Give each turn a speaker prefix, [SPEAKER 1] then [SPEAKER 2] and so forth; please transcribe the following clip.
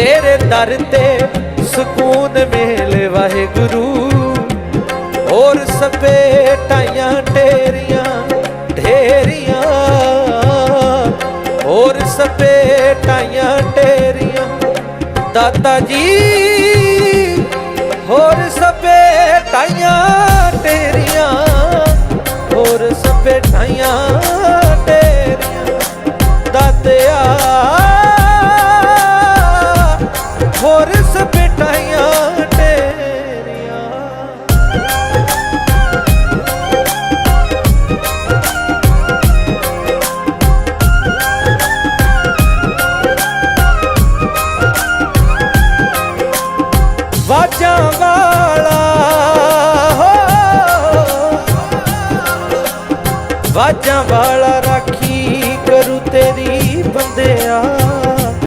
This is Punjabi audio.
[SPEAKER 1] ਤੇਰੇ ਦਰ ਤੇ ਸਕੂਨ ਮਿਲੇ ਵਾਹਿਗੁਰੂ। ਹੋਰ ਸਭੇ ਟਾਈਆਂ ਢੇਰੀਆਂ ਢੇਰੀਆਂ ਹੋਰ ਸਭੇ ਟਾਈਆਂ ਢੇਰੀਆਂ ਦਾਤਾ ਜੀ, ਹੋਰ ਸਭੇ ਟਾਈਆਂ ਢੇਰੀਆਂ ਹੋਰ ਸਭੇ ਟਾਈਆਂ ਹੋਰ ਸਭੇ ਟਾਈਆਂ ਵਾਜਾਂ ਵਾਲਾ ਹੋ। ਵਾਜਾਂ ਵਾਲਾ ਰਾਖੀ ਕਰੂ ਤੇਰੀ